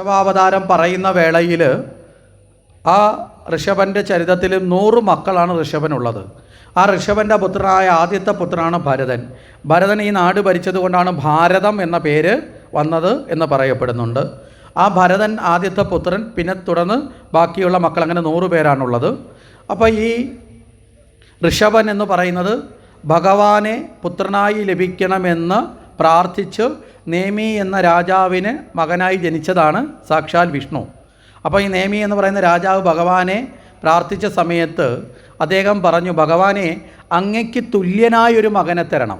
ഋഷഭാവതാരം പറയുന്ന വേളയിൽ ആ ഋഷഭന്റെ ചരിതത്തിൽ നൂറ് മക്കളാണ് ഋഷഭനുള്ളത്. ആ ഋഷഭന്റെ പുത്രനായ ആദ്യത്തെ പുത്രനാണ് ഭരതൻ. ഭരതൻ ഈ നാട് ഭരിച്ചതുകൊണ്ടാണ് ഭാരതം എന്ന പേര് വന്നത് എന്ന് പറയപ്പെടുന്നുണ്ട്. ആ ഭരതൻ ആദ്യത്തെ പുത്രൻ പിന്നെ തുടർന്ന് ബാക്കിയുള്ള മക്കൾ അങ്ങനെ നൂറ് പേരാണുള്ളത്. അപ്പോൾ ഈ ഋഷഭൻ എന്ന് പറയുന്നത് ഭഗവാനെ പുത്രനായി ലഭിക്കണമെന്ന് പ്രാർത്ഥിച്ച് നേമി എന്ന രാജാവിന് മകനായി ജനിച്ചതാണ് സാക്ഷാൽ വിഷ്ണു. അപ്പോൾ ഈ നേമി എന്ന് പറയുന്ന രാജാവ് ഭഗവാനെ പ്രാർത്ഥിച്ച സമയത്ത് അദ്ദേഹം പറഞ്ഞു ഭഗവാനെ അങ്ങയ്ക്ക് തുല്യനായൊരു മകനെ തരണം.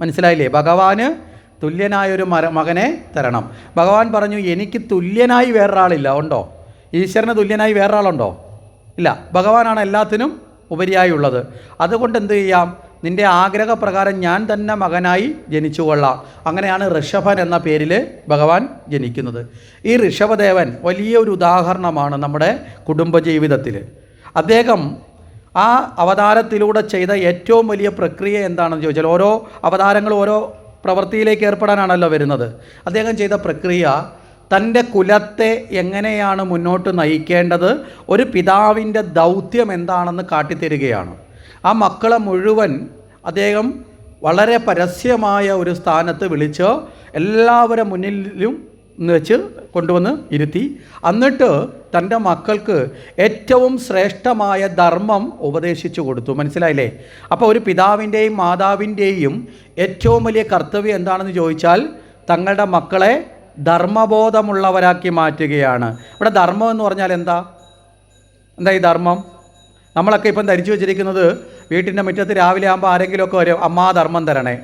മനസ്സിലായില്ലേ? ഭഗവാന് തുല്യനായൊരു മര മകനെ തരണം. ഭഗവാൻ പറഞ്ഞു എനിക്ക് തുല്യനായി വേറൊരാളില്ല. ഉണ്ടോ? ഈശ്വരന് തുല്യനായി വേറൊരാളുണ്ടോ? ഇല്ല. ഭഗവാനാണ് എല്ലാത്തിനും ഉപരിയായുള്ളത്. അതുകൊണ്ട് എന്ത് ചെയ്യാം? നിന്റെ ആഗ്രഹപ്രകാരം ഞാൻ തന്നെ മകനായി ജനിച്ചുകൊള്ളാം. അങ്ങനെയാണ് ഋഷഭൻ എന്ന പേരിൽ ഭഗവാൻ ജനിക്കുന്നത്. ഈ ഋഷഭദേവൻ വലിയ ഒരു ഉദാഹരണമാണ് നമ്മുടെ കുടുംബജീവിതത്തിൽ അദ്ദേഹം ആ അവതാരത്തിലൂടെ ചെയ്ത ഏറ്റവും വലിയ പ്രക്രിയ എന്താണെന്ന് ചോദിച്ചാൽ ഓരോ അവതാരങ്ങൾ ഓരോ പ്രവൃത്തിയിലേക്ക് ഏർപ്പെടാനാണല്ലോ വരുന്നത്. അദ്ദേഹം ചെയ്ത പ്രക്രിയ തന്റെ കുലത്തെ എങ്ങനെയാണ് മുന്നോട്ട് നയിക്കേണ്ടത് ഒരു പിതാവിന്റെ ദൗത്യം എന്താണെന്ന് കാട്ടിത്തരികയാണ്. ആ മക്കളെ മുഴുവൻ അദ്ദേഹം വളരെ പരസ്യമായ ഒരു സ്ഥാനത്ത് വിളിച്ച് എല്ലാവരും മുന്നിലും വെച്ച് കൊണ്ടുവന്ന് ഇരുത്തി. എന്നിട്ട് തന്റെ മക്കൾക്ക് ഏറ്റവും ശ്രേഷ്ഠമായ ധർമ്മം ഉപദേശിച്ചു കൊടുത്തു. മനസ്സിലായില്ലേ? അപ്പോൾ ഒരു പിതാവിന്റെയും മാതാവിന്റെയും ഏറ്റവും വലിയ കർത്തവ്യം എന്താണെന്ന് ചോദിച്ചാൽ തങ്ങളുടെ മക്കളെ ധർമ്മബോധമുള്ളവരാക്കി മാറ്റുകയാണ്. ഇവിടെ ധർമ്മം എന്ന് പറഞ്ഞാൽ എന്താ? എന്താ ഈ ധർമ്മം? നമ്മളൊക്കെ ഇപ്പം ധരിച്ചു വെച്ചിരിക്കുന്നത് വീട്ടിന്റെ മുറ്റത്ത് രാവിലെ ആകുമ്പോൾ ആരെങ്കിലുമൊക്കെ വരും അമ്മാ ധർമ്മം തരണേ.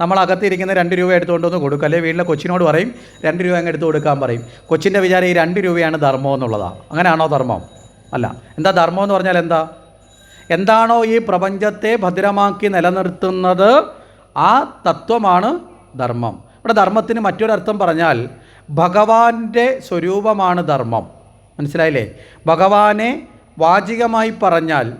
നമ്മൾ അകത്തിരിക്കുന്ന രണ്ട് രൂപ എടുത്തുകൊണ്ട് വന്ന് കൊടുക്കും. അല്ലെങ്കിൽ വീട്ടിലെ കൊച്ചിനോട് പറയും രണ്ട് രൂപ അങ്ങ് എടുത്ത് കൊടുക്കാൻ പറയും. കൊച്ചിന്റെ വിചാരം ഈ രണ്ട് രൂപയാണ് ധർമ്മം എന്നുള്ളതാണ് അങ്ങനെയാണോ ധർമ്മം? അല്ല. എന്താ ധർമ്മം എന്ന് പറഞ്ഞാൽ എന്താ? എന്താണോ ഈ പ്രപഞ്ചത്തെ ഭദ്രമാക്കി നിലനിർത്തുന്നത് ആ തത്വമാണ് ധർമ്മം. ഇവിടെ ധർമ്മത്തിന് മറ്റൊരർത്ഥം പറഞ്ഞാൽ ഭഗവാന്റെ സ്വരൂപമാണ് ധർമ്മം. മനസ്സിലായില്ലേ? ഭഗവാനെ വാചികമായി പറഞ്ഞാൽ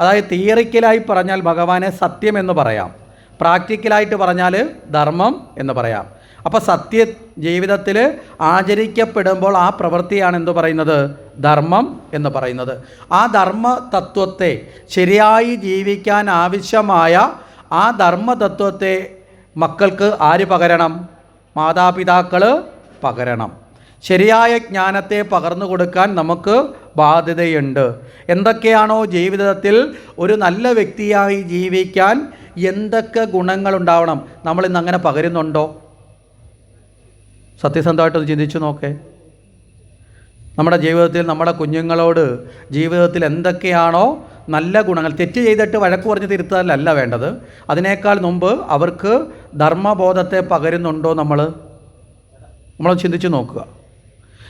അതായത് തിയറിക്കലായി പറഞ്ഞാൽ ഭഗവാനെ സത്യം എന്ന് പറയാം. പ്രാക്ടിക്കലായിട്ട് പറഞ്ഞാൽ ധർമ്മം എന്ന് പറയാം. അപ്പോൾ സത്യ ജീവിതത്തിൽ ആചരിക്കപ്പെടുമ്പോൾ ആ പ്രവൃത്തിയാണ് എന്തു പറയുന്നത്? ധർമ്മം എന്ന് പറയുന്നത്. ആ ധർമ്മ തത്വത്തെ ശരിയായി ജീവിക്കാൻ ആവശ്യമായ ആ ധർമ്മ തത്വത്തെ മക്കൾക്ക് ആര് പകരണം? മാതാപിതാക്കൾ പകരണം. ശരിയായ ജ്ഞാനത്തെ പകർന്നു കൊടുക്കാൻ നമുക്ക് ബാധ്യതയുണ്ട്. എന്തൊക്കെയാണോ ജീവിതത്തിൽ ഒരു നല്ല വ്യക്തിയായി ജീവിക്കാൻ എന്തൊക്കെ ഗുണങ്ങളുണ്ടാവണം? നമ്മൾ ഇന്ന് അങ്ങനെ പകരുന്നുണ്ടോ? സത്യസന്ധമായിട്ടൊന്ന് ചിന്തിച്ചു നോക്കേ. നമ്മുടെ ജീവിതത്തിൽ നമ്മുടെ കുഞ്ഞുങ്ങളോട് ജീവിതത്തിൽ എന്തൊക്കെയാണോ നല്ല ഗുണങ്ങൾ തെറ്റ് ചെയ്തിട്ട് വഴക്ക് പറഞ്ഞ് തിരുത്തലല്ല വേണ്ടത്. അതിനേക്കാൾ മുമ്പ് അവർക്ക് ധർമ്മബോധത്തെ പകരുന്നുണ്ടോ നമ്മൾ? നമ്മൾ ചിന്തിച്ചു നോക്കുക.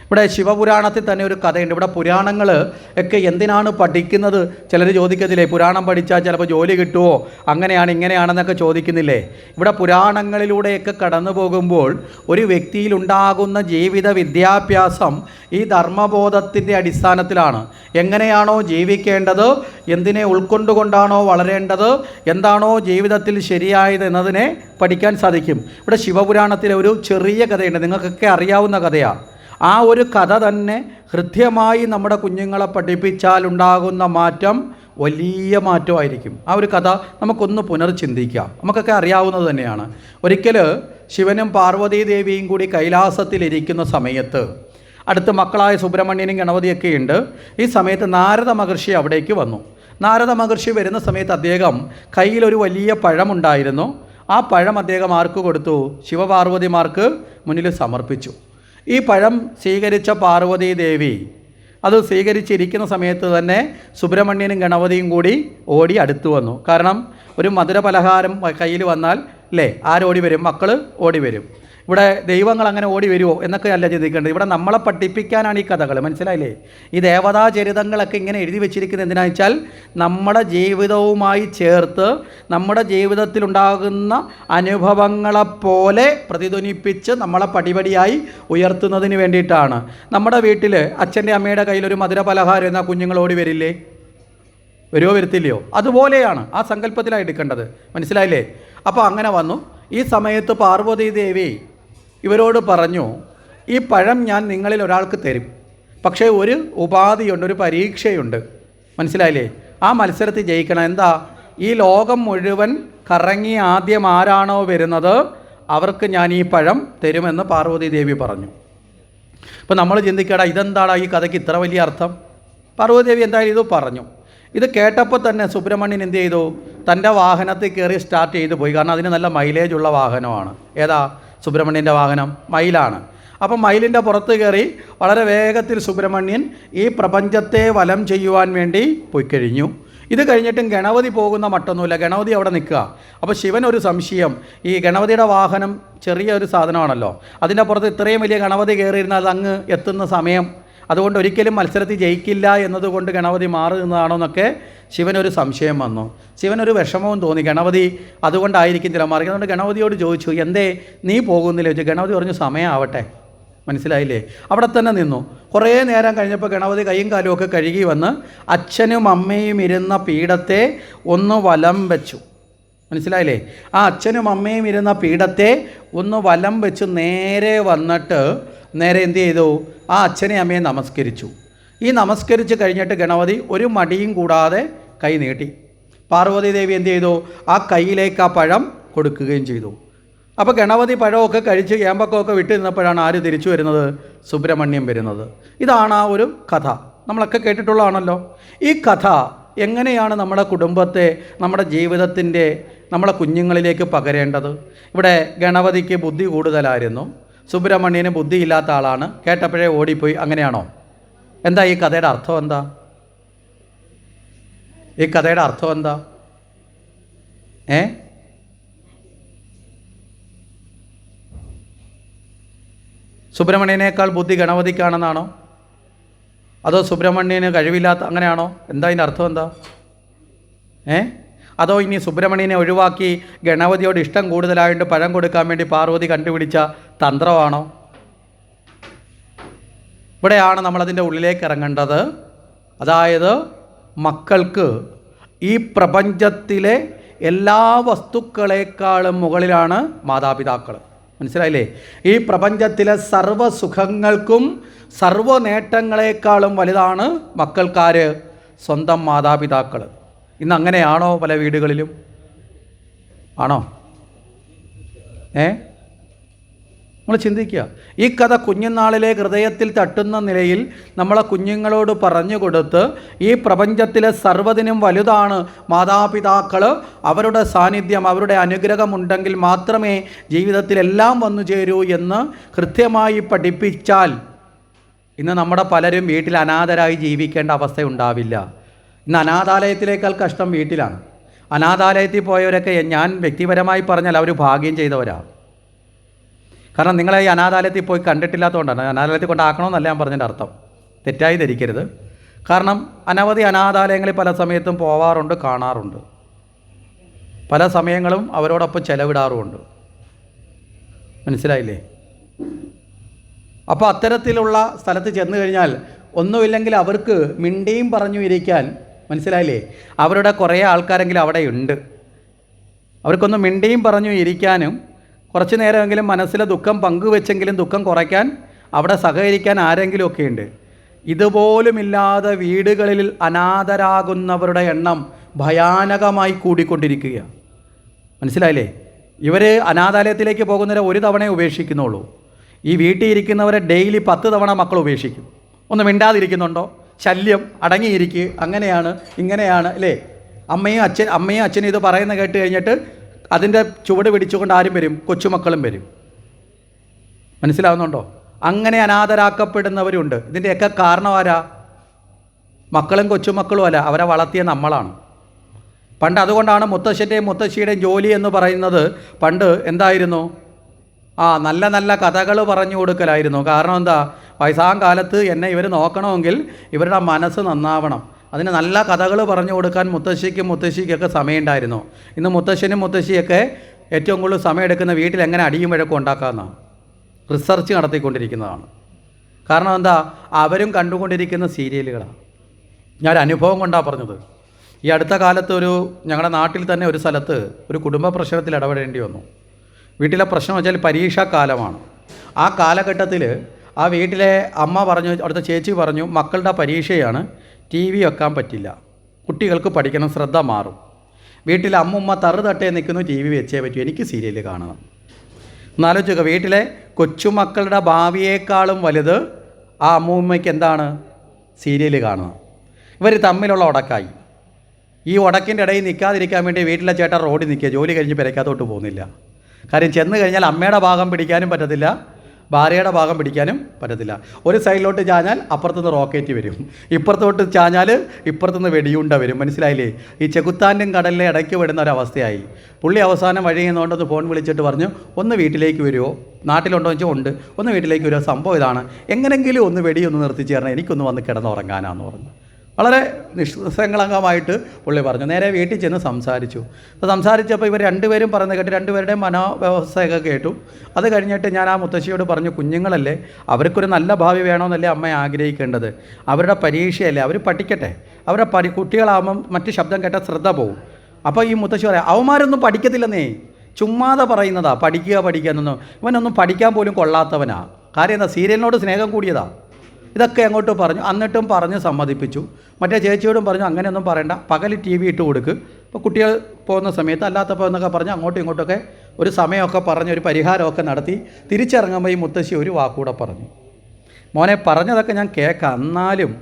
ഇവിടെ ശിവപുരാണത്തിൽ തന്നെ ഒരു കഥയുണ്ട്. ഇവിടെ പുരാണങ്ങൾ ഒക്കെ എന്തിനാണ് പഠിക്കുന്നത്? ചിലർ ചോദിക്കത്തില്ലേ പുരാണം പഠിച്ചാൽ ചിലപ്പോൾ ജോലി കിട്ടുമോ അങ്ങനെയാണ് ഇങ്ങനെയാണെന്നൊക്കെ ചോദിക്കുന്നില്ലേ? ഇവിടെ പുരാണങ്ങളിലൂടെയൊക്കെ കടന്നു പോകുമ്പോൾ ഒരു വ്യക്തിയിൽ ഉണ്ടാകുന്ന ജീവിത വിദ്യാഭ്യാസം ഈ ധർമ്മബോധത്തിന്റെ അടിസ്ഥാനത്തിലാണ്. എങ്ങനെയാണോ ജീവിക്കേണ്ടത്? എന്തിനെ ഉൾക്കൊണ്ടുകൊണ്ടാണോ വളരേണ്ടത്? എന്താണോ ജീവിതത്തിൽ ശരിയായത് എന്നതിനെ പഠിക്കാൻ സാധിക്കും. ഇവിടെ ശിവപുരാണത്തിലെ ഒരു ചെറിയ കഥയുണ്ട്. നിങ്ങൾക്കൊക്കെ അറിയാവുന്ന കഥയാണ് ആ ഒരു കഥ തന്നെ ഹൃദ്യമായി നമ്മുടെ കുഞ്ഞുങ്ങളെ പഠിപ്പിച്ചാൽ ഉണ്ടാകുന്ന മാറ്റം വലിയ മാറ്റമായിരിക്കും. ആ ഒരു കഥ നമുക്കൊന്ന് പുനർചിന്തിക്കാം. നമുക്കൊക്കെ അറിയാവുന്നത് തന്നെയാണ്. ഒരിക്കൽ ശിവനും പാർവതീ ദേവിയും കൂടി കൈലാസത്തിലിരിക്കുന്ന സമയത്ത് അടുത്ത് മക്കളായ സുബ്രഹ്മണ്യനും ഗണപതിയൊക്കെ ഉണ്ട്. ഈ സമയത്ത് നാരദ മഹർഷി അവിടേക്ക് വന്നു. നാരദ മഹർഷി വരുന്ന സമയത്ത് അദ്ദേഹം കയ്യിലൊരു വലിയ പഴമുണ്ടായിരുന്നു. ആ പഴം അദ്ദേഹം ആർക്ക് കൊടുത്തു? ശിവപാർവതിമാർക്ക് മുന്നിൽ സമർപ്പിച്ചു. ഈ പഴം സ്വീകരിച്ച പാർവതി ദേവി. അത് സ്വീകരിച്ചിരിക്കുന്ന സമയത്ത് തന്നെ സുബ്രഹ്മണ്യനും ഗണപതിയും കൂടി ഓടി അടുത്തു വന്നു. കാരണം ഒരു മധുര പലഹാരം കയ്യിൽ വന്നാൽ അല്ലേ ആരോടി വരും? മക്കൾ ഓടി വരും. ഇവിടെ ദൈവങ്ങൾ അങ്ങനെ ഓടി വരുമോ എന്നൊക്കെ അല്ല ചിന്തിക്കേണ്ടത്. ഇവിടെ നമ്മളെ പഠിപ്പിക്കാനാണ് ഈ കഥകൾ മനസ്സിലായില്ലേ? ഈ ദേവതാ ചരിതങ്ങളൊക്കെ ഇങ്ങനെ എഴുതി വെച്ചിരിക്കുന്നത് എന്തിനാ വെച്ചാൽ നമ്മുടെ ജീവിതവുമായി ചേർത്ത് നമ്മുടെ ജീവിതത്തിലുണ്ടാകുന്ന അനുഭവങ്ങളെപ്പോലെ പ്രതിധ്വനിപ്പിച്ച് നമ്മളെ പടിപടിയായി ഉയർത്തുന്നതിന് വേണ്ടിയിട്ടാണ്. നമ്മുടെ വീട്ടിൽ അച്ഛന്റെ അമ്മയുടെ കയ്യിലൊരു മധുര പലഹാരം എന്നാൽ കുഞ്ഞുങ്ങൾ ഓടി വരില്ലേ? വരുമോ വരുത്തില്ലയോ? അതുപോലെയാണ് ആ സങ്കല്പത്തിലാണ് എടുക്കേണ്ടത്. മനസ്സിലായില്ലേ? അപ്പോൾ അങ്ങനെ വന്നു. ഈ സമയത്ത് പാർവതി ദേവി ഇവരോട് പറഞ്ഞു ഈ പഴം ഞാൻ നിങ്ങളിൽ ഒരാൾക്ക് തരും. പക്ഷേ ഒരു ഉപാധിയുണ്ട് ഒരു പരീക്ഷയുണ്ട്. മനസ്സിലായില്ലേ? ആ മത്സരത്തിൽ ജയിക്കണം. എന്താ? ഈ ലോകം മുഴുവൻ കറങ്ങി ആദ്യം ആരാണോ വരുന്നത്? അവർക്ക് ഞാൻ ഈ പഴം തരുമെന്ന് പാർവതി ദേവി പറഞ്ഞു. അപ്പോൾ നമ്മൾ ചിന്തിക്കടാ ഇതെന്താടാ ഈ കഥയ്ക്ക് ഇത്ര വലിയ അർത്ഥം? പാർവതിദേവി എന്തായാലും ഇത് പറഞ്ഞു. ഇത് കേട്ടപ്പോൾ തന്നെ സുബ്രഹ്മണ്യൻ എന്ത് ചെയ്തു? തന്റെ വാഹനത്തിൽ കയറി സ്റ്റാർട്ട് ചെയ്തു പോയി. കാരണം അതിന് നല്ല മൈലേജ് ഉള്ള വാഹനമാണ്. ഏതാ? സുബ്രഹ്മണ്യന്റെ വാഹനം മയിലാണ്. അപ്പം മയിലിന്റെ പുറത്ത് കയറി വളരെ വേഗത്തിൽ സുബ്രഹ്മണ്യൻ ഈ പ്രപഞ്ചത്തെ വലം ചെയ്യുവാൻ വേണ്ടി പോയി കഴിഞ്ഞു ഇത് കഴിഞ്ഞിട്ടും ഗണപതി പോകുന്ന മട്ടൊന്നുമില്ല. ഗണപതി അവിടെ നിൽക്കുക. അപ്പോൾ ശിവൻ ഒരു സംശയം. ഈ ഗണപതിയുടെ വാഹനം ചെറിയ ഒരു സാധനമാണല്ലോ. അതിന്റെ പുറത്ത് ഇത്രയും വലിയ ഗണപതി കയറിയിരുന്നാൽ അത് അങ്ങ് എത്തുന്ന സമയം. അതുകൊണ്ട് ഒരിക്കലും മത്സരത്തിൽ ജയിക്കില്ല എന്നതുകൊണ്ട് ഗണപതി മാറി നിന്നതാണോ എന്നൊക്കെ ശിവനൊരു സംശയം വന്നു. ശിവനൊരു വിഷമവും തോന്നി. ഗണപതി അതുകൊണ്ടായിരിക്കും മാറി അതുകൊണ്ട് ഗണപതിയോട് ചോദിച്ചു എന്തേ നീ പോകുന്നില്ല? ചോദിച്ചു. ഗണപതി പറഞ്ഞു സമയമാവട്ടെ മനസ്സിലായില്ലേ? അവിടെ തന്നെ നിന്നു. കുറേ നേരം കഴിഞ്ഞപ്പോൾ ഗണപതി കൈയും കാലും ഒക്കെ കഴുകി വന്ന് അച്ഛനും അമ്മയും ഇരുന്ന പീഠത്തെ ഒന്ന് വലം വെച്ചു. മനസ്സിലായില്ലേ? ആ അച്ഛനും അമ്മയും ഇരുന്ന പീഠത്തെ ഒന്ന് വലം വെച്ച്. നേരെ വന്നിട്ട് നേരെ എന്ത് ചെയ്തു? ആ അച്ഛനെയും അമ്മയെ നമസ്കരിച്ചു. ഈ നമസ്കരിച്ച് കഴിഞ്ഞിട്ട് ഗണപതി ഒരു മടിയും കൂടാതെ കൈ നീട്ടി. പാർവതി ദേവി എന്ത് ചെയ്തു? ആ കയ്യിലേക്ക് ആ പഴം കൊടുക്കുകയും ചെയ്തു. അപ്പോൾ ഗണപതി പഴമൊക്കെ കഴിച്ച് ഏമ്പക്കമൊക്കെ വിട്ട് നിന്നപ്പോഴാണ് ആര് തിരിച്ചു വരുന്നത്? സുബ്രഹ്മണ്യം വരുന്നത്. ഇതാണ് ആ ഒരു കഥ. നമ്മളൊക്കെ കേട്ടിട്ടുള്ളതാണല്ലോ. ഈ കഥ എങ്ങനെയാണ് നമ്മുടെ കുടുംബത്തെ നമ്മുടെ ജീവിതത്തിന്റെ നമ്മളെ കുഞ്ഞുങ്ങളിലേക്ക് പകരേണ്ടത്? ഇവിടെ ഗണപതിക്ക് ബുദ്ധി കൂടുതലായിരുന്നു. സുബ്രഹ്മണ്യന് ബുദ്ധിയില്ലാത്ത ആളാണ്. കേട്ടപ്പോഴേ ഓടിപ്പോയി. അങ്ങനെയാണോ? എന്താ ഈ കഥയുടെ അർത്ഥം എന്താ? ഈ കഥയുടെ അർത്ഥം എന്താ? ഏ? സുബ്രഹ്മണ്യനേക്കാൾ ബുദ്ധി ഗണപതിക്കാണെന്നാണോ? അതോ സുബ്രഹ്മണ്യന് കഴിവില്ലാത്ത അങ്ങനെയാണോ? എന്താ അതിന്റെ അർത്ഥം എന്താ? ഏ? അതോ ഇനി സുബ്രഹ്മണ്യനെ ഒഴിവാക്കി ഗണപതിയോട് ഇഷ്ടം കൂടുതലായിട്ട് പഴം കൊടുക്കാൻ വേണ്ടി പാർവതി കണ്ടുപിടിച്ച തന്ത്രമാണോ? ഇവിടെയാണ് നമ്മളതിന്റെ ഉള്ളിലേക്ക് ഇറങ്ങേണ്ടത്. അതായത് മക്കൾക്ക് ഈ പ്രപഞ്ചത്തിലെ എല്ലാ വസ്തുക്കളെക്കാളും മുകളിലാണ് മാതാപിതാക്കൾ. മനസ്സിലായില്ലേ? ഈ പ്രപഞ്ചത്തിലെ സർവ സുഖങ്ങൾക്കും സർവ നേട്ടങ്ങളെക്കാളും വലുതാണ് മക്കൾക്കാർ സ്വന്തം മാതാപിതാക്കൾ. ഇന്ന് അങ്ങനെയാണോ പല വീടുകളിലും? ആണോ? ഏ? നമ്മൾ ചിന്തിക്കുക. ഈ കഥ കുഞ്ഞുനാളിലെ ഹൃദയത്തിൽ തട്ടുന്ന നിലയിൽ നമ്മളെ കുഞ്ഞുങ്ങളോട് പറഞ്ഞു കൊടുത്ത് ഈ പ്രപഞ്ചത്തിലെ സർവതിനും വലുതാണ് മാതാപിതാക്കൾ അവരുടെ സാന്നിധ്യം അവരുടെ അനുഗ്രഹമുണ്ടെങ്കിൽ മാത്രമേ ജീവിതത്തിലെല്ലാം വന്നു ചേരൂ എന്ന് കൃത്യമായി പഠിപ്പിച്ചാൽ ഇന്ന് നമ്മുടെ പലരും വീട്ടിൽ അനാഥരായി ജീവിക്കേണ്ട അവസ്ഥ ഉണ്ടാവില്ല. ഇന്ന് അനാഥാലയത്തിലേക്കാൾ കഷ്ടം വീട്ടിലാണ്. അനാഥാലയത്തിൽ പോയവരൊക്കെ ഞാൻ വ്യക്തിപരമായി പറഞ്ഞാൽ അവർ ഭാഗ്യം ചെയ്തവരാണ് കാരണം നിങ്ങളെ ഈ അനാഥാലയത്തിൽ പോയി കണ്ടിട്ടില്ലാത്തതുകൊണ്ടാണ്. അനാഥാലയത്തിൽ കൊണ്ടാക്കണമെന്നല്ല ഞാൻ പറഞ്ഞതിന്റെ അർത്ഥം. തെറ്റായി ധരിക്കരുത്. കാരണം അനവധി അനാഥാലയങ്ങളിൽ പല സമയത്തും പോവാറുണ്ട് കാണാറുണ്ട്. പല സമയങ്ങളും അവരോടൊപ്പം ചെലവിടാറുമുണ്ട്. മനസ്സിലായില്ലേ? അപ്പോൾ അത്തരത്തിലുള്ള സ്ഥലത്ത് ചെന്ന് കഴിഞ്ഞാൽ ഒന്നുമില്ലെങ്കിൽ അവർക്ക് മിണ്ടിയും പറഞ്ഞു ഇരിക്കാൻ മനസ്സിലായില്ലേ? അവരുടെ കുറേ ആൾക്കാരെങ്കിലും അവിടെ ഉണ്ട് അവർക്കൊന്ന് മിണ്ടിയും പറഞ്ഞു ഇരിക്കാനും കുറച്ച് നേരമെങ്കിലും മനസ്സിലെ ദുഃഖം പങ്കുവെച്ചെങ്കിലും ദുഃഖം കുറയ്ക്കാൻ അവിടെ സഹകരിക്കാൻ ആരെങ്കിലുമൊക്കെ ഉണ്ട്. ഇതുപോലുമില്ലാതെ വീടുകളിൽ അനാഥരാകുന്നവരുടെ എണ്ണം ഭയാനകമായി കൂടിക്കൊണ്ടിരിക്കുക മനസ്സിലായില്ലേ? ഇവർ അനാഥാലയത്തിലേക്ക് പോകുന്നവരെ ഒരു തവണയെ ഉപേക്ഷിക്കുന്നുള്ളൂ. ഈ വീട്ടിൽ ഇരിക്കുന്നവരെ ഡെയിലി പത്ത് തവണ മക്കൾ ഉപേക്ഷിക്കും. ഒന്ന് മിണ്ടാതിരിക്കുന്നുണ്ടോ? ശല്യം അടങ്ങിയിരിക്കുക അങ്ങനെയാണ് ഇങ്ങനെയാണ് അല്ലേ? അമ്മയും അച്ഛൻ അമ്മയും അച്ഛനും ഇത് പറയുന്ന കേട്ട് കഴിഞ്ഞിട്ട് അതിന്റെ ചുവട് പിടിച്ചുകൊണ്ട് ആരും വരും കൊച്ചുമക്കളും വരും. മനസ്സിലാവുന്നുണ്ടോ? അങ്ങനെ അനാഥരാക്കപ്പെടുന്നവരുണ്ട്. ഇതിന്റെയൊക്കെ കാരണം ആരാ? മക്കളും കൊച്ചുമക്കളും അല്ല അവരെ വളർത്തിയ നമ്മളാണ്. പണ്ട് അതുകൊണ്ടാണ് മുത്തശ്ശന്റെയും മുത്തശ്ശിയുടെയും ജോലി എന്ന് പറയുന്നത് പണ്ട് എന്തായിരുന്നു? ആ നല്ല നല്ല കഥകൾ പറഞ്ഞു കൊടുക്കലായിരുന്നു. കാരണം എന്താ? വയസ്സാം കാലത്ത് എന്നെ ഇവർ നോക്കണമെങ്കിൽ ഇവരുടെ മനസ്സ് നന്നാവണം. അതിന് നല്ല കഥകൾ പറഞ്ഞു കൊടുക്കാൻ മുത്തശ്ശിക്കും മുത്തശ്ശിക്കൊക്കെ സമയമുണ്ടായിരുന്നു. ഇന്ന് മുത്തശ്ശനും മുത്തശ്ശിയൊക്കെ ഏറ്റവും കൂടുതൽ സമയമെടുക്കുന്ന വീട്ടിൽ എങ്ങനെ അടിയും വഴക്കും ഉണ്ടാക്കാമെന്നാണ് റിസർച്ച് നടത്തിക്കൊണ്ടിരിക്കുന്നതാണ്. കാരണം എന്താ? അവരും കണ്ടുകൊണ്ടിരിക്കുന്ന സീരിയലുകളാണ് ഞാൻ അനുഭവം കൊണ്ടാണ് പറഞ്ഞത്. ഈ അടുത്ത കാലത്ത് ഒരു ഞങ്ങളുടെ നാട്ടിൽ തന്നെ ഒരു സ്ഥലത്ത് ഒരു കുടുംബ പ്രശ്നത്തിൽ ഇടപെടേണ്ടി വന്നു. വീട്ടിലെ പ്രശ്നം വെച്ചാൽ പരീക്ഷാക്കാലമാണ് ആ കാലഘട്ടത്തിൽ ആ വീട്ടിലെ അമ്മ പറഞ്ഞു അവിടുത്തെ ചേച്ചി പറഞ്ഞു മക്കളുടെ പരീക്ഷയാണ് ടി വി വെക്കാൻ പറ്റില്ല. കുട്ടികൾക്ക് പഠിക്കണം ശ്രദ്ധ മാറും. വീട്ടിൽ അമ്മുമ്മ തറു തട്ടേ നിൽക്കുന്നു ടി വി വെച്ചേ പറ്റൂ. എനിക്ക് സീരിയൽ കാണണം. എന്നാലോചിക്കുക വീട്ടിലെ കൊച്ചുമക്കളുടെ ഭാവിയേക്കാളും വലുത് ആ അമ്മൂമ്മയ്ക്ക് എന്താണ്? സീരിയൽ കാണണം. ഇവർ തമ്മിലുള്ള ഉടക്കായി ഈ ഉടക്കിന്റെ ഇടയിൽ നിൽക്കാതിരിക്കാൻ വേണ്ടി വീട്ടിലെ ചേട്ടൻ റോഡിൽ നിൽക്കുക. ജോലി കഴിഞ്ഞ് പെരയ്ക്കകത്തോട്ട് പോകുന്നില്ല. കാര്യം ചെന്ന് കഴിഞ്ഞാൽ അമ്മയുടെ ഭാഗം പിടിക്കാനും പറ്റത്തില്ല. ഭാര്യയുടെ ഭാഗം പിടിക്കാനും പറ്റത്തില്ല. ഒരു സൈഡിലോട്ട് ചാഞ്ഞാൽ അപ്പുറത്തുനിന്ന് റോക്കറ്റ് വരും. ഇപ്പുറത്തോട്ട് ചാഞ്ഞാൽ ഇപ്പുറത്തുനിന്ന് വെടിയുണ്ട വരും. മനസ്സിലായില്ലേ? ഈ ചെകുത്താന്റെയും കടലിലെ ഇടയ്ക്ക് വിടുന്ന ഒരവസ്ഥയായി. പുള്ളി അവസാനം വഴി ചെയ്യുന്നതുകൊണ്ടൊന്ന് ഫോൺ വിളിച്ചിട്ട് പറഞ്ഞു ഒന്ന് വീട്ടിലേക്ക് വരുമോ നാട്ടിലുണ്ടോ? എന്ന് വെച്ചാൽ ഉണ്ട്. ഒന്ന് വീട്ടിലേക്ക് വരുമോ സംഭവം ഇതാണ്. എങ്ങനെങ്കിലും ഒന്ന് വെടിയൊന്ന് നിർത്തിച്ച് തരണം എനിക്കൊന്ന് വന്ന് കിടന്നുറങ്ങാനാന്ന് പറഞ്ഞു. വളരെ നിഷ്സംഗളങ്കമായിട്ട് പുള്ളി പറഞ്ഞു. നേരെ വീട്ടിൽ ചെന്ന് സംസാരിച്ചു. അപ്പോൾ സംസാരിച്ചപ്പോൾ ഇവർ രണ്ടുപേരും പറയുന്നത് കേട്ട് രണ്ടുപേരുടെയും മനോവ്യവസ്ഥയൊക്കെ കേട്ടു. അത് കഴിഞ്ഞിട്ട് ഞാൻ ആ മുത്തശ്ശിയോട് പറഞ്ഞു കുഞ്ഞുങ്ങളല്ലേ അവർക്കൊരു നല്ല ഭാവി വേണമെന്നല്ലേ അമ്മ ആഗ്രഹിക്കേണ്ടത്. അവരുടെ പരീക്ഷയല്ലേ അവർ പഠിക്കട്ടെ. അവരുടെ പരി കുട്ടികളാകുമ്പം മറ്റ് ശബ്ദം കേട്ടാൽ ശ്രദ്ധ പോകും. അപ്പോൾ ഈ മുത്തശ്ശി പറയാം അവന്മാരൊന്നും പഠിക്കത്തില്ലെന്നേ. ചുമ്മാതെ പറയുന്നതാ പഠിക്കുക പഠിക്കുക എന്നൊന്നും. ഇവനൊന്നും പഠിക്കാൻ പോലും കൊള്ളാത്തവനാ. കാര്യം എന്താ സീരിയലിനോട് സ്നേഹം കൂടിയതാ. ഇതൊക്കെ അങ്ങോട്ട് പറഞ്ഞു. എന്നിട്ടും പറഞ്ഞ് സമ്മതിപ്പിച്ചു. മറ്റേ ചേച്ചിയോടും പറഞ്ഞു അങ്ങനെയൊന്നും പറയണ്ട. പകൽ ടി വി ഇട്ട് കൊടുക്ക്. ഇപ്പോൾ കുട്ടികൾ പോകുന്ന സമയത്ത് അല്ലാത്തപ്പോൾ എന്നൊക്കെ പറഞ്ഞ് അങ്ങോട്ടും ഇങ്ങോട്ടൊക്കെ ഒരു സമയമൊക്കെ പറഞ്ഞ് ഒരു പരിഹാരമൊക്കെ നടത്തി തിരിച്ചിറങ്ങുമ്പോൾ ഈ മുത്തശ്ശി ഒരു വാക്കൂടെ പറഞ്ഞു. മോനെ പറഞ്ഞതൊക്കെ ഞാൻ കേൾക്കാം. എന്നാലും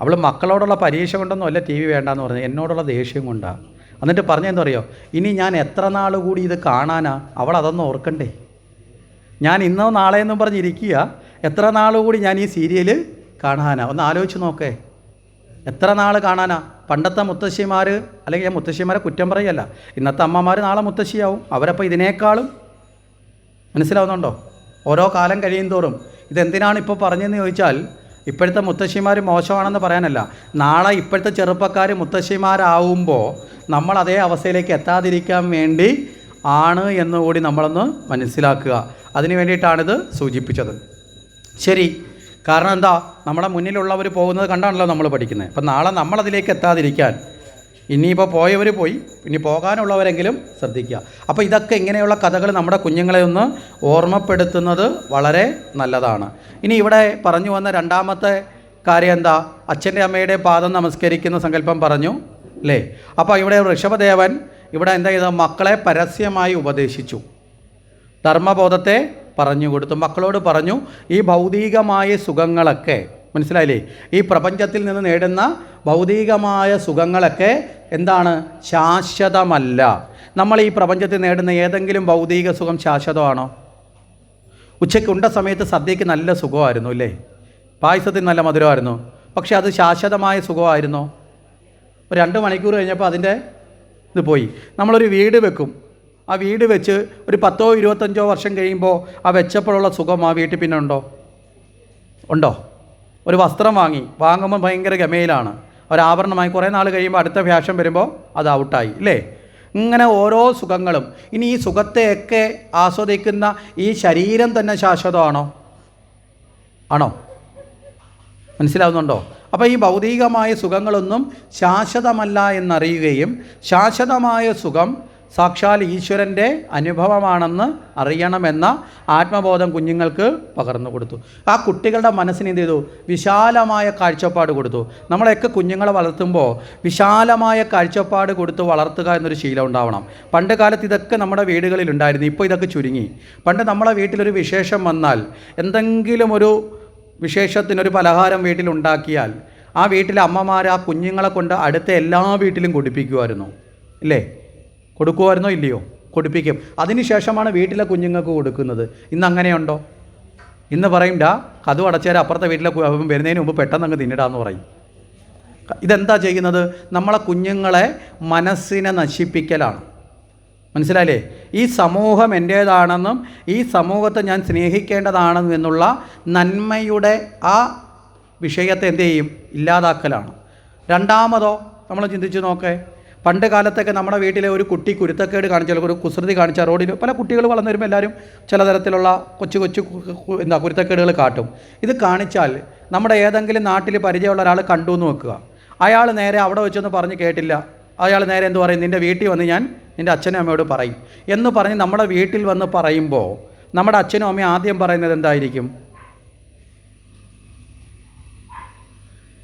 അവൾ മക്കളോടുള്ള പരീക്ഷ കൊണ്ടൊന്നും അല്ല ടി വി വേണ്ടാന്ന് പറഞ്ഞു എന്നോടുള്ള ദേഷ്യം കൊണ്ടാണ് എന്നിട്ട് പറഞ്ഞെന്ന് അറിയോ ഇനി ഞാൻ എത്ര നാൾ കൂടി ഇത് കാണാനാ? അവൾ അതൊന്നും ഓർക്കണ്ടേ. ഞാൻ ഇന്നോ നാളെയെന്നും പറഞ്ഞിരിക്കുക എത്ര നാളുകൂടി കൂടി ഞാൻ ഈ സീരിയൽ കാണാനാ? ഒന്ന് ആലോചിച്ച് നോക്കേ. എത്ര നാൾ കാണാനാ? പണ്ടത്തെ മുത്തശ്ശിമാർ അല്ലെങ്കിൽ ഞാൻ മുത്തശ്ശിമാരെ കുറ്റം പറയല്ല. ഇന്നത്തെ അമ്മമാർ നാളെ മുത്തശ്ശിയാവും. അവരപ്പോൾ ഇതിനേക്കാളും മനസ്സിലാവുന്നുണ്ടോ? ഓരോ കാലം കഴിയും തോറും. ഇതെന്തിനാണ് ഇപ്പോൾ പറഞ്ഞതെന്ന് ചോദിച്ചാൽ ഇപ്പോഴത്തെ മുത്തശ്ശിമാർ മോശമാണെന്ന് പറയാനല്ല. നാളെ ഇപ്പോഴത്തെ ചെറുപ്പക്കാർ മുത്തശ്ശിമാരാവുമ്പോൾ നമ്മൾ അതേ അവസ്ഥയിലേക്ക് എത്താതിരിക്കാൻ വേണ്ടി ആണ് എന്നുകൂടി നമ്മളൊന്ന് മനസ്സിലാക്കുക. അതിന് വേണ്ടിയിട്ടാണിത് സൂചിപ്പിച്ചത്. ശരി. കാരണം എന്താ? നമ്മുടെ മുന്നിലുള്ളവർ പോകുന്നത് കണ്ടാണല്ലോ നമ്മൾ പഠിക്കുന്നത്. അപ്പം നാളെ നമ്മളതിലേക്ക് എത്താതിരിക്കാൻ ഇനിയിപ്പോൾ പോയവർ പോയി ഇനി പോകാനുള്ളവരെങ്കിലും ശ്രദ്ധിക്കുക. അപ്പോൾ ഇതൊക്കെ ഇങ്ങനെയുള്ള കഥകൾ നമ്മുടെ കുഞ്ഞുങ്ങളെ ഒന്ന് ഓർമ്മപ്പെടുത്തുന്നത് വളരെ നല്ലതാണ്. ഇനി ഇവിടെ പറഞ്ഞു വന്ന രണ്ടാമത്തെ കാര്യം എന്താ? അച്ഛന്റെ അമ്മയുടെ പാദം നമസ്കരിക്കുന്ന സങ്കല്പം പറഞ്ഞു അല്ലേ? അപ്പോൾ ഇവിടെ ഋഷഭദേവൻ ഇവിടെ എന്താ ചെയ്ത മക്കളെ പരസ്യമായി ഉപദേശിച്ചു. ധർമ്മബോധത്തെ പറഞ്ഞു കൊടുത്തു. മക്കളോട് പറഞ്ഞു ഈ ഭൗതികമായ സുഖങ്ങളൊക്കെ മനസ്സിലായില്ലേ? ഈ പ്രപഞ്ചത്തിൽ നിന്ന് നേടുന്ന ഭൗതികമായ സുഖങ്ങളൊക്കെ എന്താണ്? ശാശ്വതമല്ല. നമ്മൾ ഈ പ്രപഞ്ചത്തിൽ നേടുന്ന ഏതെങ്കിലും ഭൗതിക സുഖം ശാശ്വതമാണോ? ഉച്ചയ്ക്ക് ഉണ്ട സമയത്ത് സദ്യയ്ക്ക് നല്ല സുഖമായിരുന്നു അല്ലേ? പായസത്തിന് നല്ല മധുരമായിരുന്നു. പക്ഷേ അത് ശാശ്വതമായ സുഖമായിരുന്നോ? ഒരു രണ്ട് മണിക്കൂർ കഴിഞ്ഞപ്പോൾ അതിന്റെ ഇത് പോയി. നമ്മളൊരു വീട് വെക്കും. ആ വീട് വെച്ച് ഒരു പത്തോ ഇരുപത്തഞ്ചോ വർഷം കഴിയുമ്പോൾ ആ വെച്ചപ്പോഴുള്ള സുഖം ആ വീട്ടിൽ പിന്നെ ഉണ്ടോ? ഉണ്ടോ? ഒരു വസ്ത്രം വാങ്ങി. വാങ്ങുമ്പോൾ ഭയങ്കര ഗമയിലാണ്. ഒരാഭരണമായി കുറേ നാൾ കഴിയുമ്പോൾ അടുത്ത ഫാഷൻ വരുമ്പോൾ അത് ഔട്ടായി അല്ലേ? ഇങ്ങനെ ഓരോ സുഖങ്ങളും. ഇനി ഈ സുഖത്തെയൊക്കെ ആസ്വദിക്കുന്ന ഈ ശരീരം തന്നെ ശാശ്വതമാണോ? ആണോ? മനസ്സിലാവുന്നുണ്ടോ? അപ്പോൾ ഈ ഭൗതികമായ സുഖങ്ങളൊന്നും ശാശ്വതമല്ല എന്നറിയുകയും ശാശ്വതമായ സുഖം സാക്ഷാൽ ഈശ്വരന്റെ അനുഭവമാണെന്ന് അറിയണമെന്ന ആത്മബോധം കുഞ്ഞുങ്ങൾക്ക് പകർന്നു കൊടുത്തു. ആ കുട്ടികളുടെ മനസ്സിന് എന്ത് ചെയ്തു? വിശാലമായ കാഴ്ചപ്പാട് കൊടുത്തു. നമ്മളൊക്കെ കുഞ്ഞുങ്ങളെ വളർത്തുമ്പോൾ വിശാലമായ കാഴ്ചപ്പാട് കൊടുത്ത് വളർത്തുക എന്നൊരു ശീലം ഉണ്ടാവണം. പണ്ട് കാലത്ത് ഇതൊക്കെ നമ്മുടെ വീടുകളിൽ ഉണ്ടായിരുന്നു. ഇപ്പോൾ ഇതൊക്കെ ചുരുങ്ങി. പണ്ട് നമ്മളെ വീട്ടിലൊരു വിശേഷം വന്നാൽ എന്തെങ്കിലും ഒരു വിശേഷത്തിനൊരു പലഹാരം വീട്ടിലുണ്ടാക്കിയാൽ ആ വീട്ടിലെ അമ്മമാർ ആ കുഞ്ഞുങ്ങളെ കൊണ്ട് അടുത്ത എല്ലാ വീട്ടിലും കുടിപ്പിക്കുമായിരുന്നു. ഇല്ലേ? കൊടുക്കുമായിരുന്നോ ഇല്ലയോ? കൊടുപ്പിക്കും. അതിനുശേഷമാണ് വീട്ടിലെ കുഞ്ഞുങ്ങൾക്ക് കൊടുക്കുന്നത്. ഇന്ന് അങ്ങനെയുണ്ടോ? ഇന്ന് പറയും ഡാ കഥ അടച്ചാൽ അപ്പുറത്തെ വീട്ടിലെ വരുന്നതിന് മുമ്പ് പെട്ടെന്ന് അങ്ങ് തിന്നിടാന്ന് പറയും. ഇതെന്താ ചെയ്യുന്നത്? നമ്മളെ കുഞ്ഞുങ്ങളെ മനസ്സിനെ നശിപ്പിക്കലാണ്. മനസ്സിലായില്ലേ? ഈ സമൂഹം എന്റേതാണെന്നും ഈ സമൂഹത്തെ ഞാൻ സ്നേഹിക്കേണ്ടതാണെന്നും എന്നുള്ള നന്മയുടെ ആ വിഷയത്തെ എന്ത് ചെയ്യും? ഇല്ലാതാക്കലാണ്. രണ്ടാമതോ നമ്മൾ ചിന്തിച്ച് നോക്കേ. പണ്ട് കാലത്തൊക്കെ നമ്മുടെ വീട്ടിലെ ഒരു കുട്ടി കുരുത്തക്കേട് കാണിച്ചാൽ ഒരു കുസൃതി കാണിച്ച റോഡിൽ പല കുട്ടികൾ വളർന്നു വരുമ്പോൾ എല്ലാവരും ചില തരത്തിലുള്ള കൊച്ചു കൊച്ചു എന്താ കുരുത്തക്കേടുകൾ കാട്ടും. ഇത് കാണിച്ചാൽ നമ്മുടെ ഏതെങ്കിലും നാട്ടിൽ പരിചയമുള്ള ഒരാൾ കണ്ടു എന്ന് വെക്കുക. അയാൾ നേരെ അവിടെ വെച്ചൊന്ന് പറഞ്ഞ് കേട്ടില്ല. അയാൾ നേരെ എന്ത് പറയും? നിന്റെ വീട്ടിൽ വന്ന് ഞാൻ നിന്റെ അച്ഛനും അമ്മയോട് പറയും. എന്ന് പറഞ്ഞ് നമ്മുടെ വീട്ടിൽ വന്ന് പറയുമ്പോൾ നമ്മുടെ അച്ഛനും അമ്മയും ആദ്യം പറയുന്നത് എന്തായിരിക്കും?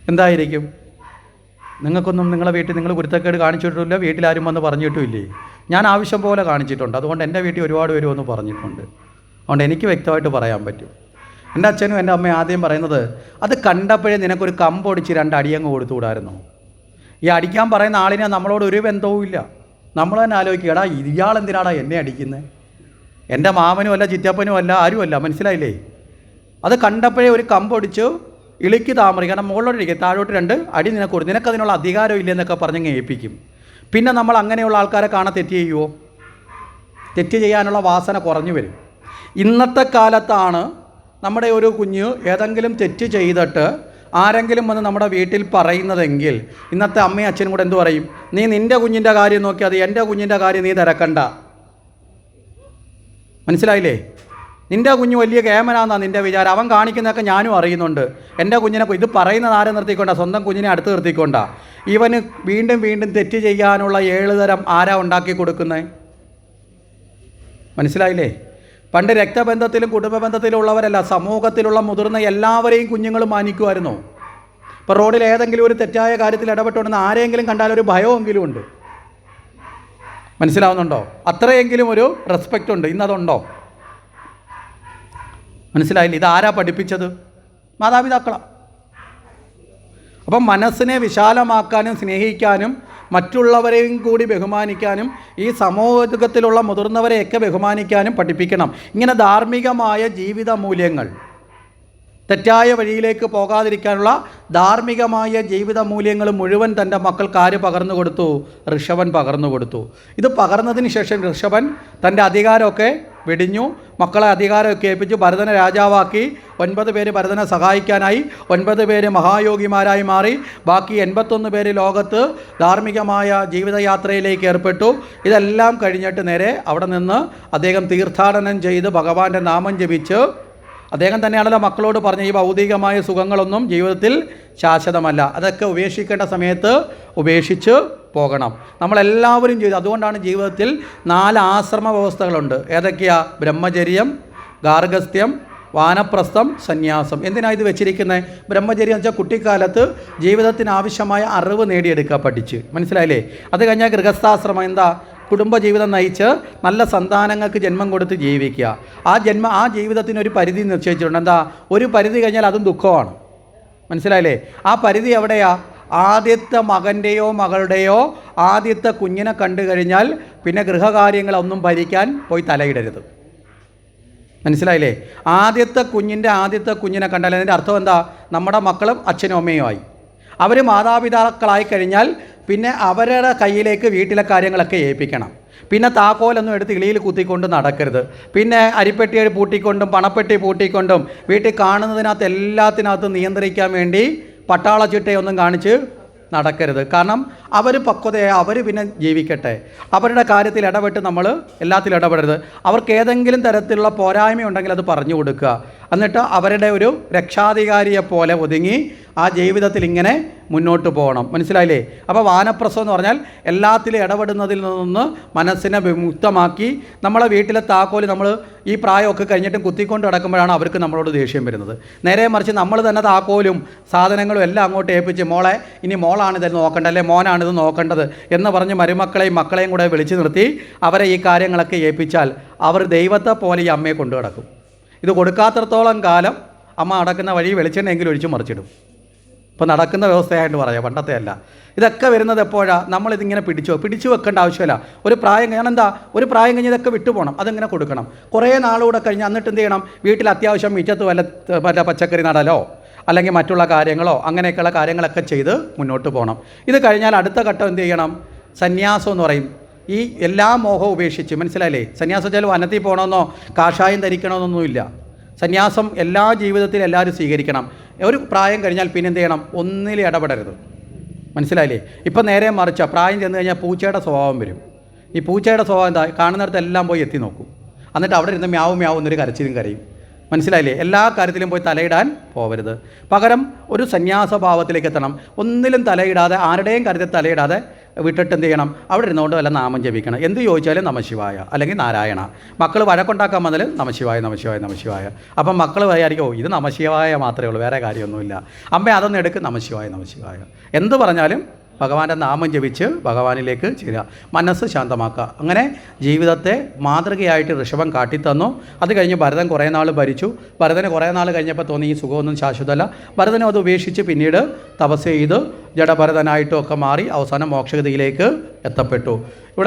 എന്തായിരിക്കും? നിങ്ങൾക്കൊന്നും നിങ്ങളെ വീട്ടിൽ നിങ്ങൾ കുരുത്തക്കേട് കാണിച്ചിട്ടില്ല വീട്ടിലാരും വന്ന് പറഞ്ഞിട്ടുമില്ലേ? ഞാൻ ആവശ്യം പോലെ കാണിച്ചിട്ടുണ്ട്. അതുകൊണ്ട് എന്റെ വീട്ടിൽ ഒരുപാട് പേര് വന്ന് പറഞ്ഞിട്ടുണ്ട്. അതുകൊണ്ട് എനിക്ക് വ്യക്തമായിട്ട് പറയാൻ പറ്റും. എന്റെ അച്ഛനും എന്റെ അമ്മയും ആദ്യം പറയുന്നത് അത് കണ്ടപ്പോഴേ നിനക്കൊരു കമ്പൊടിച്ച് രണ്ട് അടിയങ്ങ് കൊടുത്തുകൂടായിരുന്നു ഈ അടിക്കാൻ പറയുന്ന ആളിനെ നമ്മളോട് ഒരു ബന്ധവും ഇല്ല. നമ്മൾ തന്നെ ആലോചിക്കുക എടാ ഇയാൾ എന്തിനാടാ എന്നെ അടിക്കുന്നത് എന്റെ മാമനും അല്ല ചിറ്റപ്പനും അല്ല ആരുമല്ല മനസ്സിലായില്ലേ? അത് കണ്ടപ്പോഴേ ഒരു കമ്പൊടിച്ച് ഇളിക്ക് താമറി കാരണം മുകളിലോട്ട് ഇരിക്കും താഴോട്ട് രണ്ട് അടി നിനക്ക് കൊടുക്കും നിനക്കതിനുള്ള അധികാരം ഇല്ലെന്നൊക്കെ പറഞ്ഞങ്ങ് ഏൽപ്പിക്കും. പിന്നെ നമ്മൾ അങ്ങനെയുള്ള ആൾക്കാരെ കാണാൻ തെറ്റ് ചെയ്യുമോ തെറ്റ് ചെയ്യാനുള്ള വാസന കുറഞ്ഞു വരും. ഇന്നത്തെ കാലത്താണ് നമ്മുടെ ഒരു കുഞ്ഞ് ഏതെങ്കിലും തെറ്റ് ചെയ്തിട്ട് ആരെങ്കിലും വന്ന് നമ്മുടെ വീട്ടിൽ പറയുന്നതെങ്കിൽ ഇന്നത്തെ അമ്മയും അച്ഛനും കൂടെ എന്തു പറയും? നീ നിന്റെ കുഞ്ഞിന്റെ കാര്യം നോക്കി അത് എന്റെ കുഞ്ഞിന്റെ കാര്യം നീ തിരക്കണ്ട. മനസ്സിലായില്ലേ? നിന്റെ കുഞ്ഞ് വലിയ കേമനാന്നാ നിന്റെ വിചാരം. അവൻ കാണിക്കുന്നതൊക്കെ ഞാനും അറിയുന്നുണ്ട്. എന്റെ കുഞ്ഞിനെ ഇത് പറയുന്നത് ആരെ നിർത്തിക്കൊണ്ട? സ്വന്തം കുഞ്ഞിനെ അടുത്ത് നിർത്തിക്കൊണ്ട? ഇവന് വീണ്ടും വീണ്ടും തെറ്റ് ചെയ്യാനുള്ള ഏഴ് തരം ആരാ ഉണ്ടാക്കി കൊടുക്കുന്നത് മനസ്സിലായില്ലേ? പണ്ട് രക്തബന്ധത്തിലും കുടുംബ ബന്ധത്തിലും ഉള്ളവരല്ല സമൂഹത്തിലുള്ള മുതിർന്ന എല്ലാവരെയും കുഞ്ഞുങ്ങൾ മാനിക്കുമായിരുന്നു ഇപ്പോൾ റോഡിൽ ഏതെങ്കിലും ഒരു തെറ്റായ കാര്യത്തിൽ ഇടപെട്ടുണ്ടെന്ന് ആരെങ്കിലും കണ്ടാൽ ഒരു ഭയമെങ്കിലും ഉണ്ട്. മനസ്സിലാവുന്നുണ്ടോ? അത്രയെങ്കിലും ഒരു റെസ്പെക്റ്റ് ഉണ്ട്. ഇന്നതുണ്ടോ? മനസ്സിലായില്ല? ഇതാരാ പഠിപ്പിച്ചത്? മാതാപിതാക്കളാണ് അപ്പം മനസ്സിനെ വിശാലമാക്കാനും സ്നേഹിക്കാനും മറ്റുള്ളവരെയും കൂടി ബഹുമാനിക്കാനും ഈ സമൂഹത്തിലുള്ള മുതിർന്നവരെയൊക്കെ ബഹുമാനിക്കാനും പഠിപ്പിക്കണം. ഇങ്ങനെ ധാർമ്മികമായ ജീവിത മൂല്യങ്ങൾ തെറ്റായ വഴിയിലേക്ക് പോകാതിരിക്കാനുള്ള ധാർമ്മികമായ ജീവിത മൂല്യങ്ങൾ മുഴുവൻ തന്റെ മക്കൾക്ക് ആര് പകർന്നു കൊടുത്തു? ഋഷഭൻ പകർന്നു കൊടുത്തു. ഇത് പകർന്നതിന് ശേഷം ഋഷഭൻ തന്റെ അധികാരമൊക്കെ വെടിഞ്ഞു. മക്കളെ അധികാരമൊക്കെ ഏൽപ്പിച്ചു ഭരതനെ രാജാവാക്കി. ഒൻപത് പേര് ഭരതനെ സഹായിക്കാനായി. ഒൻപത് പേര് മഹായോഗിമാരായി മാറി. ബാക്കി എൺപത്തൊന്ന് പേര് ലോകത്ത് ധാർമ്മികമായ ജീവിതയാത്രയിലേക്ക് ഏർപ്പെട്ടു. ഇതെല്ലാം കഴിഞ്ഞിട്ട് നേരെ അവിടെ നിന്ന് അദ്ദേഹം തീർത്ഥാടനം ചെയ്ത് ഭഗവാന്റെ നാമം ജപിച്ച് അദ്ദേഹം തന്നെയാണല്ലോ മക്കളോട് പറഞ്ഞ ഈ ഭൗതികമായ സുഖങ്ങളൊന്നും ജീവിതത്തിൽ ശാശ്വതമല്ല. അതൊക്കെ ഉപേക്ഷിക്കേണ്ട സമയത്ത് ഉപേക്ഷിച്ച് പോകണം. നമ്മളെല്ലാവരും ചെയ്തു. അതുകൊണ്ടാണ് ജീവിതത്തിൽ നാല് ആശ്രമ വ്യവസ്ഥകളുണ്ട്. ഏതൊക്കെയാ? ബ്രഹ്മചര്യം ഗാർഗസ്ത്യം വാനപ്രസ്ഥം സന്യാസം. എന്തിനാണ് ഇത് വെച്ചിരിക്കുന്നത് ബ്രഹ്മചര്യം എന്ന് വെച്ചാൽ കുട്ടിക്കാലത്ത് ജീവിതത്തിന് ആവശ്യമായ അറിവ് നേടിയെടുക്കുക പഠിച്ച്. മനസ്സിലായില്ലേ? അത് കഴിഞ്ഞാൽ ഗൃഹസ്ഥാശ്രമം. എന്താ? കുടുംബജീവിതം നയിച്ച് നല്ല സന്താനങ്ങൾക്ക് ജന്മം കൊടുത്ത് ജീവിക്കുക. ആ ജന്മ ആ ജീവിതത്തിന് ഒരു പരിധി നിശ്ചയിച്ചിട്ടുണ്ട്. എന്താ? ഒരു പരിധി കഴിഞ്ഞാൽ അതും ദുഃഖമാണ്. മനസ്സിലായില്ലേ? ആ പരിധി എവിടെയാ? ആദ്യത്തെ മകന്റെയോ മകളുടെയോ ആദ്യത്തെ കുഞ്ഞിനെ കണ്ടു കഴിഞ്ഞാൽ പിന്നെ ഗൃഹകാര്യങ്ങളൊന്നും ഭരിക്കാൻ പോയി തലയിടരുത്. മനസ്സിലായില്ലേ? ആദ്യത്തെ കുഞ്ഞിന്റെ ആദ്യത്തെ കുഞ്ഞിനെ കണ്ടാൽ അതിന്റെ അർത്ഥം എന്താ? നമ്മുടെ മക്കളും അച്ഛനും അമ്മയും ആയി. അവർ മാതാപിതാക്കളായി കഴിഞ്ഞാൽ പിന്നെ അവരുടെ കയ്യിലേക്ക് വീട്ടിലെ കാര്യങ്ങളൊക്കെ ഏൽപ്പിക്കണം. പിന്നെ താക്കോലൊന്നും എടുത്ത് ഇളിയിൽ കുത്തിക്കൊണ്ട് നടക്കരുത്. പിന്നെ അരിപ്പെട്ടി പൂട്ടിക്കൊണ്ടും പണപ്പെട്ടി പൂട്ടിക്കൊണ്ടും വീട്ടിൽ കാണുന്നതിനകത്ത് എല്ലാത്തിനകത്തും നിയന്ത്രിക്കാൻ വേണ്ടി പട്ടാള ചിട്ടയൊന്നും കാണിച്ച് നടക്കരുത്. കാരണം അവർ പക്വതയെ അവർ പിന്നെ ജീവിക്കട്ടെ. അവരുടെ കാര്യത്തിൽ ഇടപെട്ട് നമ്മൾ എല്ലാത്തിലും ഇടപെടരുത്. അവർക്ക് ഏതെങ്കിലും തരത്തിലുള്ള പോരായ്മ ഉണ്ടെങ്കിൽ അത് പറഞ്ഞു കൊടുക്കുക. എന്നിട്ട് അവരുടെ ഒരു രക്ഷാധികാരിയെ പോലെ ഒതുങ്ങി ആ ജീവിതത്തിൽ ഇങ്ങനെ മുന്നോട്ട് പോകണം. മനസ്സിലായില്ലേ? അപ്പോൾ വാനപ്രസം എന്ന് പറഞ്ഞാൽ എല്ലാത്തിലും ഇടപെടുന്നതിൽ നിന്ന് മനസ്സിനെ വിമുക്തമാക്കി നമ്മളെ വീട്ടിലെ താക്കോൽ നമ്മൾ ഈ പ്രായമൊക്കെ കഴിഞ്ഞിട്ടും കുത്തിക്കൊണ്ട് കിടക്കുമ്പോഴാണ് അവർക്ക് നമ്മളോട് ദേഷ്യം വരുന്നത്. നേരെ മറിച്ച് നമ്മൾ തന്നെ താക്കോലും സാധനങ്ങളും എല്ലാം അങ്ങോട്ട് ഏൽപ്പിച്ച് മോളെ ഇനി മോളാണിത് നോക്കേണ്ടത് അല്ലെ മോനാണിത് നോക്കേണ്ടത് എന്ന് പറഞ്ഞ് മരുമക്കളെയും മക്കളെയും കൂടെ വിളിച്ചു നിർത്തി അവരെ ഈ കാര്യങ്ങളൊക്കെ ഏൽപ്പിച്ചാൽ അവർ ദൈവത്തെ പോലെ ഈ അമ്മയെ കൊണ്ടു കിടക്കും ഇത് കൊടുക്കാത്തടത്തോളം കാലം അമ്മ അടക്കുന്ന വഴി വെളിച്ചെണ്ണെങ്കിലും ഒഴിച്ച് മറിച്ചിടും. ഇപ്പോൾ നടക്കുന്ന വ്യവസ്ഥയായിട്ട് പറയാം പണ്ടത്തെ അല്ല. ഇതൊക്കെ വരുന്നത് എപ്പോഴാണ് നമ്മളിതിങ്ങനെ പിടിച്ചു പിടിച്ചു വെക്കേണ്ട ആവശ്യമില്ല. ഒരു പ്രായം ഞാൻ എന്താ ഒരു പ്രായം കഴിഞ്ഞ് ഇതൊക്കെ വിട്ടുപോകണം അതിങ്ങനെ കൊടുക്കണം? കുറേ നാളുകൂടെ കഴിഞ്ഞ് എന്നിട്ട് എന്ത് ചെയ്യണം? വീട്ടിൽ അത്യാവശ്യം മിറ്റത്ത് വല്ല വല്ല പച്ചക്കറി നടലോ അല്ലെങ്കിൽ മറ്റുള്ള കാര്യങ്ങളോ അങ്ങനെയൊക്കെയുള്ള കാര്യങ്ങളൊക്കെ ചെയ്ത് മുന്നോട്ട് പോകണം. ഇത് കഴിഞ്ഞാൽ അടുത്ത ഘട്ടം എന്ത് ചെയ്യണം? സന്യാസം എന്ന് പറയും. ഈ എല്ലാ മോഹവും ഉപേക്ഷിച്ച് മനസ്സിലായില്ലേ? സന്യാസം വെച്ചാൽ വനത്തിൽ പോകണമെന്നോ കാഷായം ധരിക്കണമെന്നൊന്നുമില്ല. സന്യാസം എല്ലാ ജീവിതത്തിലും എല്ലാവരും സ്വീകരിക്കണം. ഒരു പ്രായം കഴിഞ്ഞാൽ പിന്നെ എന്ത് ചെയ്യണം ഒന്നിൽ ഇടപെടരുത്. മനസ്സിലായില്ലേ? ഇപ്പം നേരെ മറിച്ച പ്രായം ചെന്ന് കഴിഞ്ഞാൽ പൂച്ചയുടെ സ്വഭാവം വരും. ഈ പൂച്ചയുടെ സ്വഭാവം എന്താ? കാണുന്നിടത്ത് എല്ലാം പോയി എത്തി നോക്കും. എന്നിട്ട് അവിടെ ഇരുന്ന് മ്യാവും മ്യാവും എന്നൊരു കരച്ചിലും കരയും. മനസ്സിലായില്ലേ? എല്ലാ കാര്യത്തിലും പോയി തലയിടാൻ പോവരുത്. പകരം ഒരു സന്യാസഭാവത്തിലേക്ക് എത്തണം. ഒന്നിലും തലയിടാതെ ആരുടെയും കാര്യത്തിൽ തലയിടാതെ വിട്ടിട്ട് എന്ത് ചെയ്യണം? അവിടെ ഇരുന്നുകൊണ്ട് വല്ല നാമം ജപിക്കണം. എന്ത് ചോദിച്ചാലും നമശിവായ അല്ലെങ്കിൽ നാരായണ. മക്കൾ വഴക്കുണ്ടാക്കാൻ വന്നാൽ നമശിവായ നമശിവായ നമശിവായ. അപ്പം മക്കൾ വിചാരിക്കും ഓ ഇത് നമശിവായ മാത്രമേ ഉള്ളൂ വേറെ കാര്യമൊന്നുമില്ല. അമ്മ അതൊന്നും എടുക്കും നമശിവായ നമശിവായ. എന്ത് പറഞ്ഞാലും ഭഗവാന്റെ നാമം ജപിച്ച് ഭഗവാനിലേക്ക് ചേരുക. മനസ്സ് ശാന്തമാക്കുക. അങ്ങനെ ജീവിതത്തെ മാതൃകയായിട്ട് ഋഷഭം കാട്ടിത്തന്നു. അത് കഴിഞ്ഞ് ഭരതൻ കുറേ നാൾ ഭരിച്ചു. ഭരതന് കുറേ നാൾ കഴിഞ്ഞപ്പോൾ തോന്നി ഈ സുഖമൊന്നും ശാശ്വതമല്ല. ഭരതനും അത് ഉപേക്ഷിച്ച് പിന്നീട് തപസ് ചെയ്ത് ജഡഭരതനായിട്ടും ഒക്കെ മാറി അവസാനം മോക്ഷഗതിയിലേക്ക് എത്തപ്പെട്ടു. ഇവിടെ